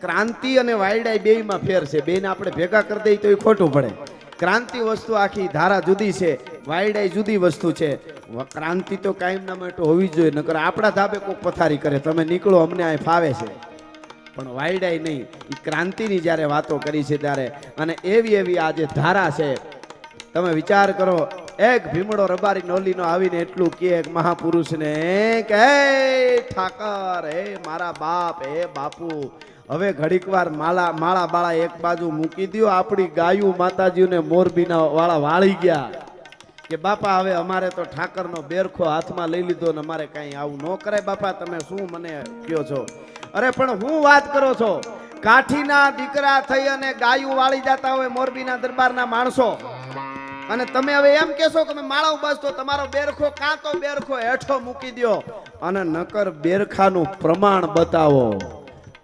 ક્રાંતિ અને વાયડાઈ બેયમાં ફેર છે. બેને આપણે ભેગા કરી દઈએ તો એ ખોટું પડે. ક્રાંતિ વસ્તુ આખી ધારા જુદી છે. વાયડાઈ જુદી વસ્તુ છે. ક્રાંતિ તો કાયમના માટે હોવી જોઈએ, નકર આપણા ધાબે કોઈક પથારી કરે. તમે નીકળો, અમને આ ફાવે છે. પણ વાયડાઈ નહીં. એ ક્રાંતિની જ્યારે વાતો કરી છે ત્યારે. અને એવી એવી આ જે ધારા છે, તમે વિચાર કરો, એક ભીમડો રબારી નોલીનો આવીને એટલું કે એક મહાપુરુષને કે, "હે ઠાકર, હે મારા બાપ, હે બાપુ હવે ઘડીક વાર માળા માળા બાળા એક બાજુ મૂકી દ્યો. આપણી ગાયું માતાજીને મોરબીના વાળા વાળી ગયા. કે બાપા, હવે અમારે તો ઠાકરનો બેરખો હાથમાં લઈ લીધો ને અમારે કાંઈ આવું ન કરાય. બાપા, તમે શું મને કયો છો? અરે, પણ હું વાત કરો છો? કાઠીના દીકરા થઈ અને ગાયું વાળી જતા હોય મોરબીના દરબારના માણસો. અને તમે હવે એમ કહેશો કે માળા બસ તો તમારો બેરખો કાં તો બેરખો હેઠો મૂકી દ્યો. અને નકર બેરખાનું પ્રમાણ બતાવો.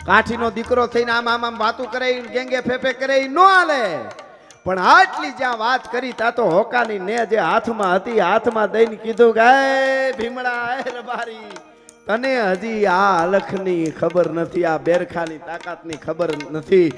કાઠીનો દીકરો થઈને આમ આમ આમ વાતું કરે ગેંગે ફેફે કરે ન હાલે. પણ આટલી જ્યાં વાત કરી તા તો હોકાની ને જે હાથમાં હતી હાથમાં દઈને કીધું કે, "એ ભીમડા, એ રબારી, તને હજી આ અલખની ખબર નથી, આ બેરખાની તાકાતની ખબર નથી.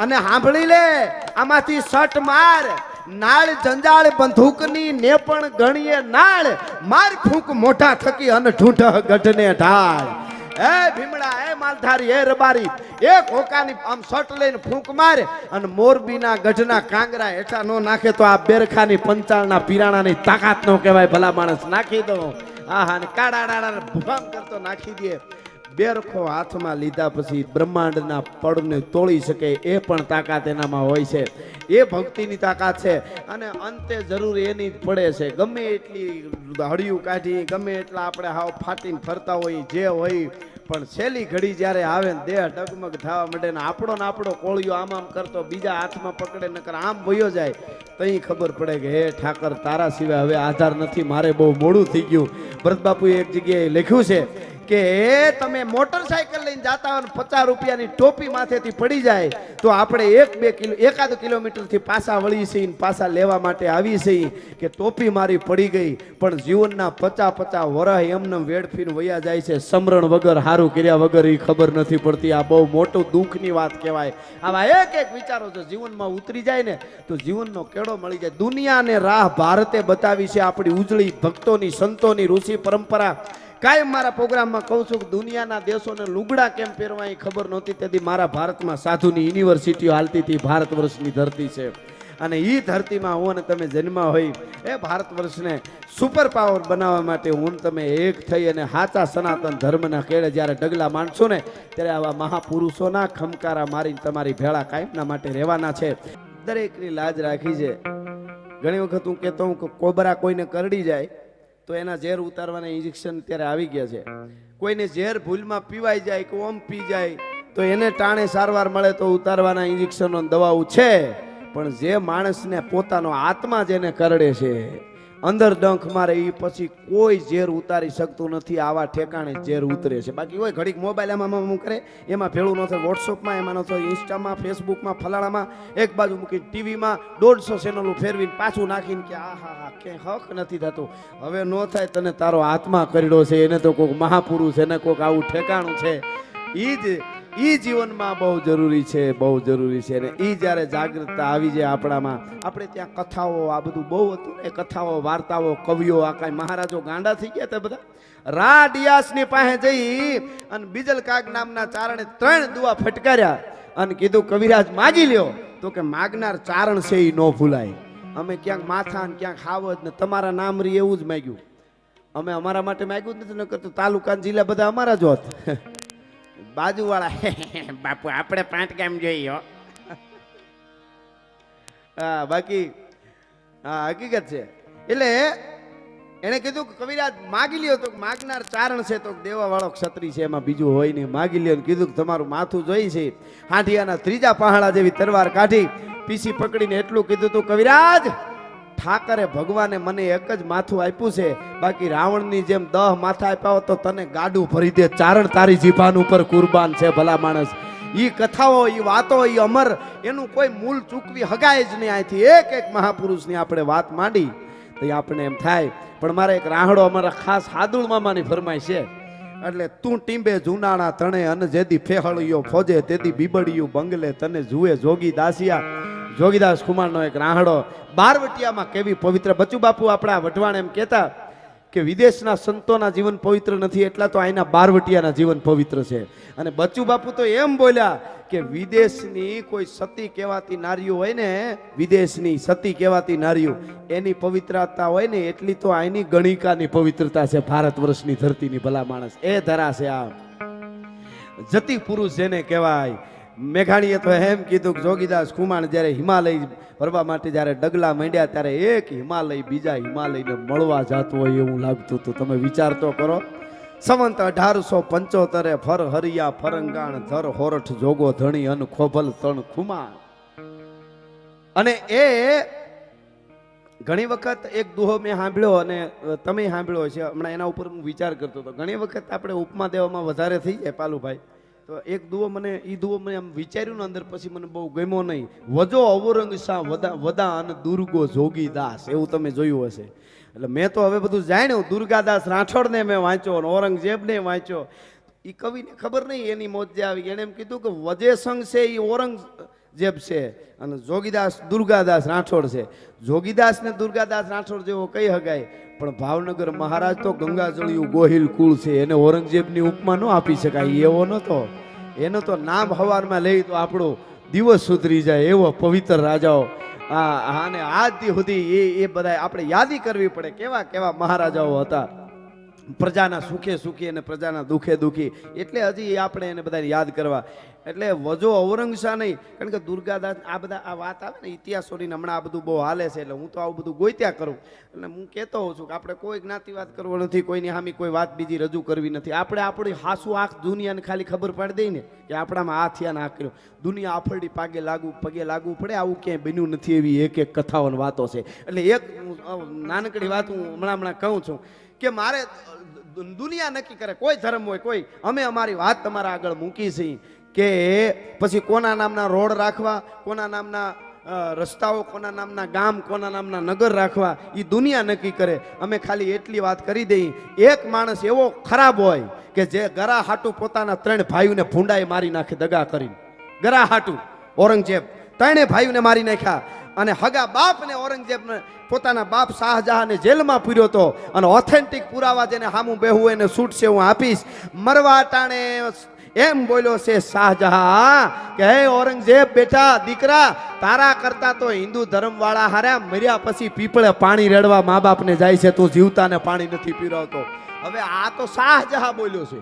અને સાંભળી લે, આમાંથી સટ માર, નાળ જંજાળ બંદૂકની ને પણ ગણીએ નાળ, માર ફૂંક મોઢા થકી અને ઢૂંઢ ગઢને ઢાળ. એ ભીમડા એ માલધારી એ રબારી, એક હોકાની આમ શર્ટ લઈને ફૂંક મારે અને મોરબીના ગઢના કાંગરા હેઠા નો નાખે તો આ બેરખાની પંચાળના પીરાણાની તાકાત નો કહેવાય ભલા માણસ. નાખી દો આહા ને કાડા ડાડા ભૂકામ કરતો નાખી દે. બેરખો હાથમાં લીધા પછી બ્રહ્માંડના પડને તોડી શકે એ પણ તાકાત એનામાં હોય છે. એ ભક્તિની તાકાત છે અને અંતે જરૂર એની જ પડે છે. ગમે એટલી હળિયું કાઢી, ગમે એટલા આપણે હાવ ફાટીને ફરતા હોય, જે હોય, પણ છેલ્લી ઘડી જ્યારે આવે ને દેહ ડગમગ થવા માંડે ને આપણો ને આપણો કોળિયો આમ આમ કરતો, બીજા હાથમાં પકડે નકર આમ વયો જાય, તઈ ખબર પડે કે, હે ઠાકર, તારા સિવાય હવે આધાર નથી, મારે બહુ મોડું થઈ ગયું. ભરત બાપુએ એક જગ્યાએ લખ્યું છે કે તમે મોટરસાયકલ લઈને જતા હોય પચાસ રૂપિયાની ટોપી માથેથી પડી જાય, તો આપણે એક બે કિલો, એકાદ કિલોમીટરથી પાછા વળી છીએ પાછા લેવા માટે આવી છીએ કે ટોપી મારી પડી ગઈ, પણ જીવનના પચા પચા વરહ એમને વેડફીને વયા જાય છે. સમરણ વગર સારું કર્યા વગર એ ખબર નથી પડતી. આ બહુ મોટું દુઃખની વાત કહેવાય. આવા એક એક વિચારો જો જીવનમાં ઉતરી જાય ને, તો જીવનનો કેળો મળી જાય. દુનિયાને રાહ ભારતે બતાવી છે આપણી ઉજળી ભક્તોની, સંતોની ઋષિ પરંપરા. કાયમ મારા પ્રોગ્રામમાં કહું છું કે દુનિયાના દેશોને લુગડા કેમ પહેરવા એ ખબર નહોતી. તેથી મારા ભારતમાં સાધુની યુનિવર્સિટીઓ હાલતી હતી. ભારત વર્ષની ધરતી છે. અને એ ધરતીમાં હું અને તમે જન્મા હોય એ ભારત વર્ષને સુપર પાવર બનાવવા માટે હું તમે એક થઈ અને સાચા સનાતન ધર્મના કેળે જ્યારે ડગલા માંડશો ને, ત્યારે આવા મહાપુરુષોના ખમકારા મારીને તમારી ભેળા કાયમના માટે રહેવાના છે. દરેકની લાજ રાખી છે. ઘણી વખત હું કહેતો હું કોબરા કોઈને કરડી જાય તો એના ઝેર ઉતારવાના ઇન્જેક્શન ત્યારે આવી ગયા છે. કોઈને ઝેર ભૂલમાં પીવાઈ જાય કે ઓમ પી જાય, તો એને ટાણે સારવાર મળે તો ઉતારવાના ઇન્જેક્શનો દવાઓ છે. પણ જે માણસને પોતાનો આત્મા જેને કરડે છે અંદર ડંખ મારે એ પછી કોઈ ઝેર ઉતારી શકતું નથી, આવા ઠેકાણે ઝેર ઉતરે છે. બાકી હોય ઘડીક મોબાઈલ એમાં આમ કરે, એમાં ભેળું ન થાય. વોટ્સઅપમાં એમાં ન થાય. ઇન્સ્ટામાં ફેસબુકમાં ફલાણામાં, એક બાજુ મૂકી ટીવીમાં દોઢસો ચેનલો ફેરવીને પાછું નાખીને કે આ હા હા ક્યાંય હક નથી થતું. હવે ન થાય તને તારો આત્મા કરડો છે, એને તો કોઈક મહાપુરુષ, એને કોઈક આવું ઠેકાણું છે. એ જ ઈ જીવનમાં બહુ જરૂરી છે, બહુ જરૂરી છે. અને ઈ જ્યારે જાગૃતતા આવી જાય આપણામાં, આપણે ત્યાં કથાઓ, આ બધું બહુ હતું એ કથાઓ, વાર્તાઓ, કવિઓ, આ કાંઈ મહારાજો ગાંડા થઈ ગયા હતા બધા. રા ડિયાસની પાસે જઈ અને બીજલ કાગ નામના ચારણે ત્રણ દુઆ ફટકાર્યા અને કીધું, કવિરાજ, માગી લ્યો. તો કે, માગનાર ચારણ છે એ ન ભૂલાય. અમે ક્યાંક માથા ને ક્યાંક હાવજ ને, તમારા નામ રી એવું જ માગ્યું. અમે અમારા માટે માગ્યું જ નથી, નકર તો તાલુકા જિલ્લા બધા અમારા જ હોત. બાજુવાળા બાપુ, આપણે પાંચ કેમ જોઈએ હો. બાકી, હા, હકીકત છે. એટલે એને કીધું કે કવિરાજ, માગી લ્યો તો માગનાર ચારણ છે તો દેવા વાળો ક્ષત્રિય છે, એમાં બીજું હોય નહીં. માગી લ્યો કીધું કે તમારું માથું જોઈ છે. હાંઠિયાના ત્રીજા પહાડા જેવી તરવાર કાઢી, પીસી પકડીને એટલું કીધું તું, કવિરાજ ઠાકરે ભગવાને મને એક જ માથું આપ્યું છે. બાકી રાવણની જેમ દહ માથા આપ્યા હોત તો તને ગાડું ભરી દે. ચારણ તારી જીભાન ઉપર કુરબાન છે ભલા માણસ. ઈ કથાઓ, ઈ વાતો, ઈ અમર, એનું કોઈ મૂળ ચૂકવી હગાય જ નહીં અહીંથી. એક એક મહાપુરુષની આપણે વાત માંડી તો આપણે એમ થાય. પણ મારે એક રાહડો અમારા ખાસ હાદુળ મામાની ફરમાય છે. એટલે તું ટીંબે જુનાણા તણે અને જેદી ફેહળિયો ફોજે, તેદી બીબડિયું બંગલે તને જુએ જોગી દાસિયા જોગીદાસ કુમારનો એક રાહડો. બારવટિયામાં કેવી પવિત્ર, બચુ બાપુ આપણા વઢવાણ એમ કહેતા કે વિદેશના સંતોના જીવન પવિત્ર નથી, એટલા તો અહીંના બારવટિયાના જીવન પવિત્ર છે. અને બચુ બાપુ તો એમ બોલ્યા કે વિદેશની કોઈ સતી કહેવાતી નારીઓ હોય ને, વિદેશની સતી કહેવાતી નારીઓ, એની પવિત્રતા હોય ને, એટલી તો આની ગણિકાની પવિત્રતા છે, ભારત વર્ષની ધરતીની ભલા માણસ. એ ધરા છે આ જતી પુરુષ જેને કહેવાય, મેઘાણીએ તો એમ કીધું કે જોગીદાસ ખુમાણ જ્યારે હિમાલય ભરવા માટે જ્યારે ડગલા માંડ્યા ત્યારે એક હિમાલય બીજા હિમાલયને મળવા જાતું હોય એવું લાગતું હતું. તમે વિચાર તો કરો. સંવંત અઢારસો પંચોતેરે ફર હરિયા ફરંગાણ, ધર હોરઠ જોગો ધણી, અન ખોભલ તણ ખુમાણ. અને એ ઘણી વખત એક દુહો મેં સાંભળ્યો અને તમે સાંભળ્યો છે હમણાં એના ઉપર હું વિચાર કરતો હતો. ઘણી વખત આપણે ઉપમા દેવામાં વધારે થઈ જાય, પાલુભાઈ. તો એક દુહો મને એ દુહો મને આમ વિચાર્યું ને અંદર પછી મને બહુ ગમ્યો નહીં. વજો અવરંગ શાહ વદા વદા અને દુર્ગો જોગી દાસ, એવું તમે જોયું હશે. એટલે મેં તો હવે બધું જાણ્યું. દુર્ગાદાસ રાઠોડને મેં વાંચ્યો અને ઔરંગઝેબને વાંચ્યો. એ કવિને ખબર નહીં એની મોજ આવી એણે એમ કીધું કે વજે સંઘ છે એ ઔરંગઝેબ છે અને જોગીદાસ, દુર્ગાદાસ રાઠોડ છે. જોગીદાસ ને દુર્ગાદાસ રાઠોડ જેવો કઈ હગાય. પણ ભાવનગર મહારાજ તો ગંગાજળિયું ગોહિલ કુળ છે. એને ઔરંગઝેબની ઉપમા ન આપી શકાય. એવો નતો. એનો તો નામ હવારમાં લઈ તો આપણો દિવસ સુધરી જાય એવો પવિત્ર રાજાઓ. આ અને આજ સુધી એ એ બધા આપણે યાદી કરવી પડે. કેવા કેવા મહારાજાઓ હતા. પ્રજાના સુખે સુખી અને પ્રજાના દુઃખે દુઃખી. એટલે હજી આપણે એને બધાને યાદ કરવા. એટલે વજો ઔરંગશાહ નહીં, કારણ કે દુર્ગાદાસ આ બધા આ વાત આવે ને, ઇતિહાસ છોડીને હમણાં આ બધું બહુ હાલે છે, એટલે હું તો આવું બધું ગોત્યા કરું. એટલે હું કહેતો હોઉં છું કે આપણે કોઈ જ્ઞાતિવાદ કરવો નથી, કોઈની સામે કોઈ વાત બીજી રજૂ કરવી નથી. આપણે આપણી હાસુ આંખ દુનિયાને ખાલી ખબર પાડી દઈ ને કે આપણામાં આ થયા ને આ કર્યો. દુનિયા આફરડી પાગે લાગુ, પગે લાગવું પડે, આવું ક્યાંય બન્યું નથી એવી એક એક કથાઓની વાતો છે. એટલે એક નાનકડી વાત હું હમણાં હમણાં કહું છું. કે મારે દુનિયા નક્કી કરે, કોઈ ધર્મ હોય, કોઈ. અમે અમારી વાત તમારા આગળ મૂકી છીએ કે પછી કોના નામના રોડ રાખવા, કોના નામના રસ્તાઓ, કોના નામના ગામ, કોના નામના નગર રાખવા એ દુનિયા નક્કી કરે. અમે ખાલી એટલી વાત કરી દઈએ. એક માણસ એવો ખરાબ હોય કે જે ગરા હાટું પોતાના ત્રણ ભાઈઓને ભૂંડાએ મારી નાખે દગા કરીને. ગરા હાટુ ઔરંગઝેબ ત્રણે ભાઈઓને મારી નાખ્યા. અને હગા બાપને ઔરંગઝેબને પોતાના બાપ શાહજહાને જેલમાં પૂર્યો હતો અને ઓથેન્ટિક પુરાવા જેને હામું બેહું એને છૂટ છે હું આપીશ. મરવા ટાણે એમ બોલ્યો છે શાહજહાં કે, હે ઔરંગઝેબ બેટા, દીકરા, તારા કરતા તો હિન્દુ ધર્મ વાળા હાર્યા, મર્યા પછી પીપળે પાણી રેડવા મા બાપને જાય છે, તું જીવતાને પાણી નથી પીરાવતો હવે આ તો શાહજહાં બોલ્યો છે.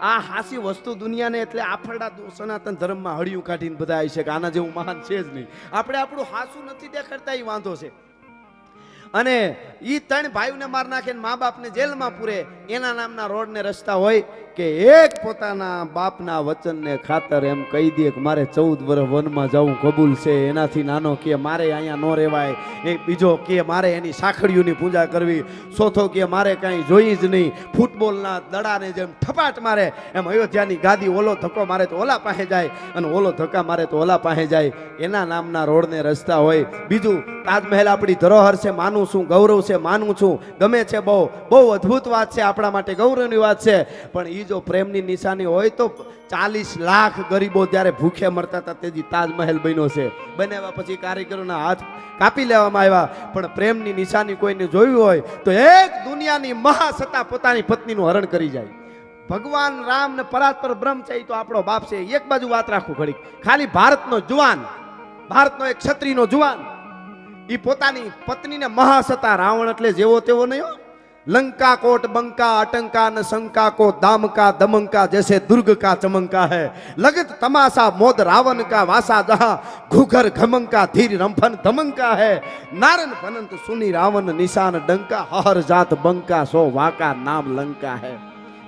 આ હાસી વસ્તુ દુનિયાને એટલે આફરડા સનાતન ધર્મમાં હળિયું કાઢીને બધા આવી છે કે આના જેવું મહાન છે જ નહીં. આપણે આપણું હાસું નથી દેખાડતા એ વાંધો છે. અને એ ત્રણ ભાઈઓને માર નાખે મા બાપને જેલમાં પૂરે. એના નામના રોડને રસ્તા હોય કે એક પોતાના બાપના વચનને ખાતર એમ કહી દે કે મારે ચૌદ વર્ષ વનમાં જવું કબૂલ છે, એનાથી નાનો કે મારે અહીંયા ન રહેવાય. એક બીજો કે મારે એની સાખડીઓની પૂજા કરવી. ચોથો કે મારે કાંઈ જોઈ જ નહીં. ફૂટબોલના દડાને જેમ ઠપાટ મારે, એમ અયોધ્યાની ગાદી ઓલો ધક્કો મારે તો ઓલા પાસે જાય અને ઓલો ધક્કા મારે તો ઓલા પાસે જાય. એના નામના રોડને રસ્તા હોય. બીજું, તાજમહેલ આપણી ધરોહર છે, માનું છું, ગૌરવ છે, માનું છું. ગમે છે બહુ. બહુ અદ્ભુત વાત છે, આપણા માટે ગૌરવની વાત છે. પણ એ જો પ્રેમની નિશાની હોય તો ચાલીસ લાખ ગરીબો જ્યારે ભૂખે મરતા હતા તેજી તાજમહેલ બન્યો છે. બનાવ્યા પછી કારીગરોના હાથ કાપી લેવામાં આવ્યા. પણ પ્રેમની નિશાની કોઈને જોયું હોય તો એક દુનિયાની મહાસત્તા પોતાની પત્નીનું હરણ કરી જાય. ભગવાન રામ ને પરાત્પર બ્રહ્મ તો આપણો બાપ છે. એક બાજુ વાત રાખું ઘડીક. ખાલી ભારતનો જુવાન, ભારતનો એક ક્ષત્રિયનો જુવાન એ પોતાની પત્નીને મહાસત્તા રાવણ એટલે જેવો તેવો નહીં હો લંકા કોટ બંકા અટંકા ન શંકા કો દામકા દમંકા જૈસે દુર્ગ કા ચમંકા है लगत तमाशा मोद रावण का वासा जहां घुघर घमंका धीर रंफन धमंका है नारन भनंत सुनी रावण निशान डंका हर जात બંકા સો વાકા નામ લંકા હે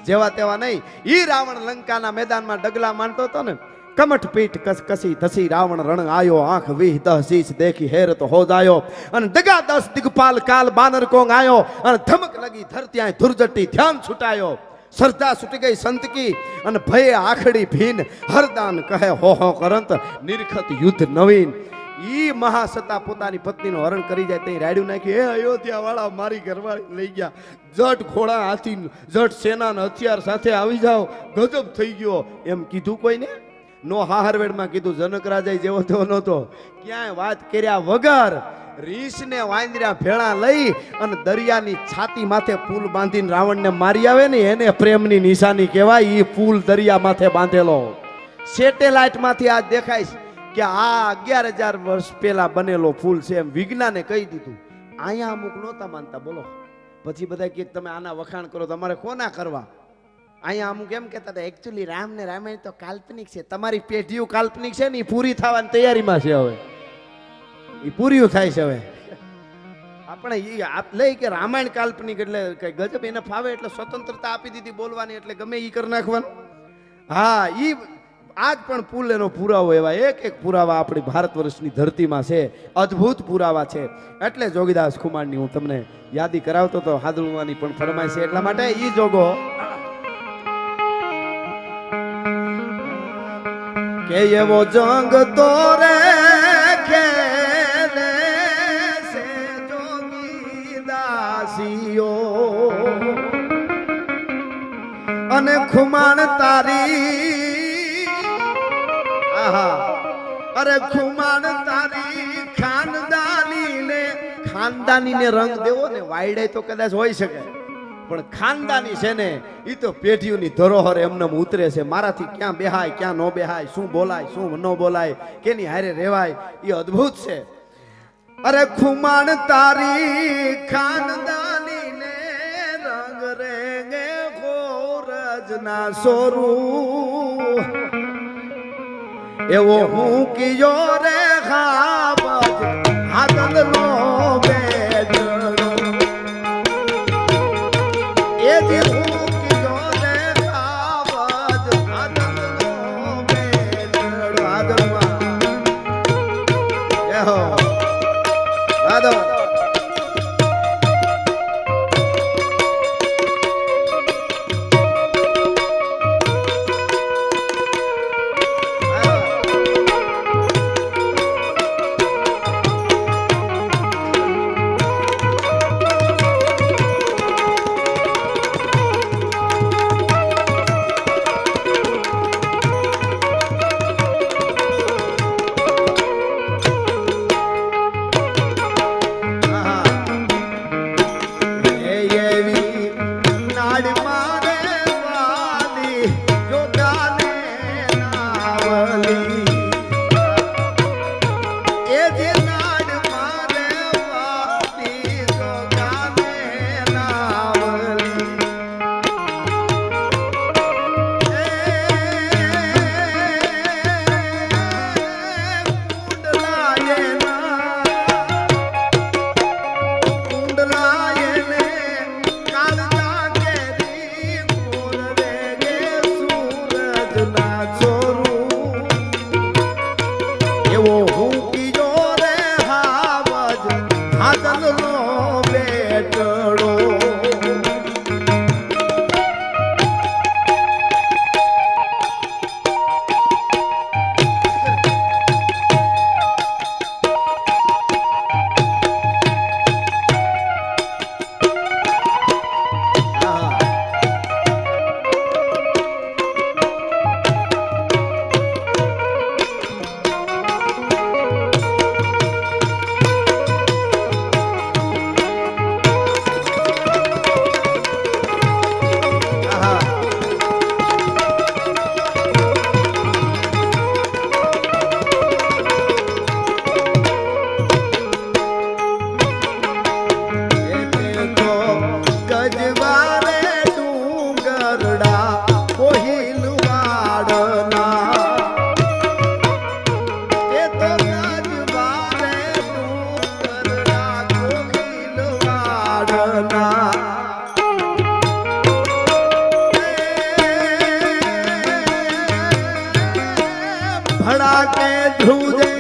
જેવા તેવા નહીં ઈ રાવણ લંકાના મેદાનમાં ડગલા માનતો હતો ને કમઠ પીઠ કસ કસી ધસી રાવણ રણ આયો, આંખ વીહ દહ દેખી તો હો જાયો અને દગા દસ દિગપાલ કાલ બાનર કોંગ આયો, અને ધમક લગી ધરતી ધુરજટી ધ્યાન છૂટાયો. શ્રદ્ધા છૂટી ગઈ સંતકી, અને ભય આખડી ભીન હરદાન કહે, હો હો, કરંત, નિરખત યુદ્ધ નવીન. ઈ મહાસત્તા પોતાની પત્નીનું હરણ કરી જાય તે રાડ્યું નાખ્યું એ અયોધ્યા વાળા મારી ઘરવાળી લઈ ગયા. જટ ખોળા હાથી, જટ સેનાના હથિયાર સાથે આવી જાઓ. ગજબ થઈ ગયો. એમ કીધું કોઈને? નો હાહરવેડમાં કીધું, જનક રાજા જેવો તેવો નહોતો. ક્યાંય વાત કર્યા વગર રીસને વાંદર્યા ભેળા લઈ અને દરિયાની છાતી માથે પુલ બાંધીને રાવણને મારી આવે ને, એને પ્રેમની નિશાની કહેવાય એ પુલ દરિયા માથે બાંધેલો. સેટેલાઇટમાંથી આ દેખાય કે આ અગિયાર હજાર વર્ષ પહેલા બનેલો ફૂલ છે એમ વિજ્ઞાને કહી દીધું. અહીંયા અમુક નહોતા માનતા, બોલો. પછી બધા કે તમે આના વખાણ કરો, તમારે કોના કરવા? અહીંયા અમુક એમ કહેતા હતા એકચ્યુઅલી રામ ને રામાયણ તો કાલ્પનિક છે. તમારી પેઢીઓ કાલ્પનિક છે ને એ પૂરી થવાની તૈયારીમાં છે હવે. એ પૂરીઓ થાય છે હવે. આપણે એ આપ લઈ કે રામાયણ કાલ્પનિક એટલે કઈ ગજબ એને ફાવે એટલે સ્વતંત્રતા આપી દીધી બોલવાની એટલે ગમે એ કરી નાખવાનું. હા એ આજ પણ પુલ એનો પુરાવો એવા એક એક પુરાવા આપણી ભારત વર્ષની ધરતીમાં છે. અદ્ભુત પુરાવા છે. એટલે જોગીદાસ કુમારની હું તમને યાદી કરાવતો તો હાદળવાની પણ ફરમાય છે. એટલા માટે એ જોગો કે એવો જંગ તો રે ખેલે છે જોગીદાસીઓ અને ખુમાણ તારી, આહા, અરે ખુમાણ તારી ખાનદાની ને ખાનદાની ને રંગ દેવો ને, વાયડે તો કદાચ હોઈ શકે. પણ ખાનદાની છે ને એ તો પેઢીઓની ધરોહર એમને ઉતરે છે. મારાથી ક્યાં બેહાય, ક્યાં ન બેહાય, શું બોલાય, શું ન બોલાય, કેની હારે રહેવાય એ અદ્ભુત છે. અરે ખુમાણ તારી ખાનદાની ને રંગ રેંગે ગોરજના સોરું. એવો હું કિયો રે ખાબજ હાથ નો હો રાધો ભડા કે ધ્રુજે